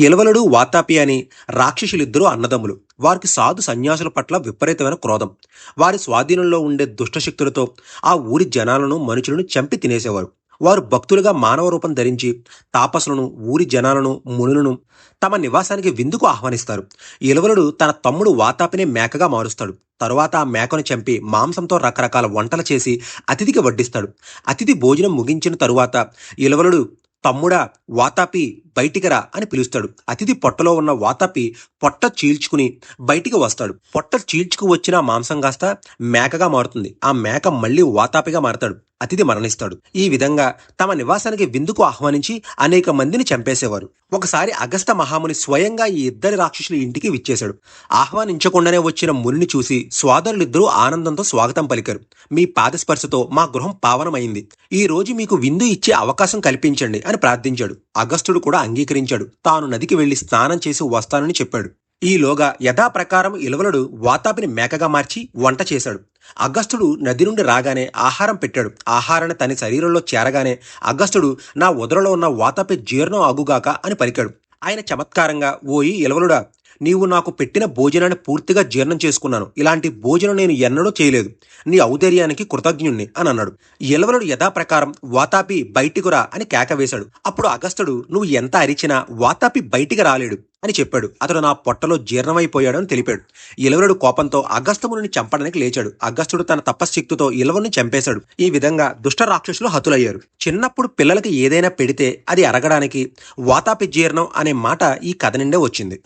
ఇలవలుడు వాతాపి అని రాక్షసులిద్దరూ అన్నదమ్ములు. వారికి సాధు సన్యాసుల పట్ల విపరీతమైన క్రోధం. వారి స్వాధీనంలో ఉండే దుష్టశక్తులతో ఆ ఊరి జనాలను మనుషులను చంపి తినేసేవారు. వారు భక్తులుగా మానవ రూపం ధరించి తాపసులను ఊరి జనాలను మునులను తమ నివాసానికి విందుకు ఆహ్వానిస్తారు. ఇలవలుడు తన తమ్ముడు వాతాపిని మేకగా మారుస్తాడు. తరువాత ఆ మేకను చంపి మాంసంతో రకరకాల వంటలు చేసి అతిథికి వడ్డిస్తాడు. అతిథి భోజనం ముగించిన తరువాత ఇలవలుడు తమ్ముడా వాతాపి బయటికి రా అని పిలుస్తాడు. అతిథి పొట్టలో ఉన్న వాతాపి పొట్ట చీల్చుకుని బయటికి వస్తాడు. పొట్ట చీల్చుకు వచ్చిన మాంసం కాస్త మేకగా మారుతుంది. ఆ మేక మళ్ళీ వాతాపిగా మారతాడు. అతిథి మరణిస్తాడు. ఈ విధంగా తమ నివాసానికి విందుకు ఆహ్వానించి అనేక మందిని చంపేసేవారు. ఒకసారి అగస్త మహాముని స్వయంగా ఈ ఇద్దరి రాక్షసుల ఇంటికి విచ్చేశాడు. ఆహ్వానించకుండానే వచ్చిన మునిని చూసి సోదరులిద్దరూ ఆనందంతో స్వాగతం పలికారు. మీ పాదస్పర్శతో మా గృహం పావనమైంది. ఈ రోజు మీకు విందు ఇచ్చే అవకాశం కల్పించండి అని ప్రార్థించాడు. అగస్టుడు కూడా అంగీకరించాడు. తాను నదికి వెళ్ళి స్నానం చేసి వస్తానని చెప్పాడు. ఈలోగా యథాప్రకారం ఇలవలుడు వాతాపిని మేకగా మార్చి వంట చేశాడు. అగస్టుడు నది నుండి రాగానే ఆహారం పెట్టాడు. ఆహారాన్ని తన శరీరంలో చేరగానే అగస్టుడు నా ఉదరలో ఉన్న వాతాపి జీర్ణం అగుగాక అని పలికాడు. ఆయన చమత్కారంగా ఓయి ఇలవలుడా నీవు నాకు పెట్టిన భోజనాన్ని పూర్తిగా జీర్ణం చేసుకున్నాను. ఇలాంటి భోజనం నేను ఎన్నడూ చేయలేదు. నీ ఔదర్యానికి కృతజ్ఞుణ్ణి అని అన్నాడు. ఎలవలుడు యథాప్రకారం వాతాపి బయటికి రా అని కేక వేశాడు. అప్పుడు అగస్టుడు నువ్వు ఎంత అరిచినా వాతాపి బయటికి రాలేడు అని చెప్పాడు. అతడు నా పొట్టలో జీర్ణమైపోయాడు అని తెలిపాడు. ఇలవరుడు కోపంతో అగస్తముని చంపడానికి లేచాడు. అగస్టుడు తన తపశ్శక్తితో ఇలవరుని చంపేశాడు. ఈ విధంగా దుష్ట రాక్షసులు హతులయ్యారు. చిన్నప్పుడు పిల్లలకి ఏదైనా పెడితే అది అరగడానికి వాతాపి జీర్ణం అనే మాట ఈ కథ నిండే వచ్చింది.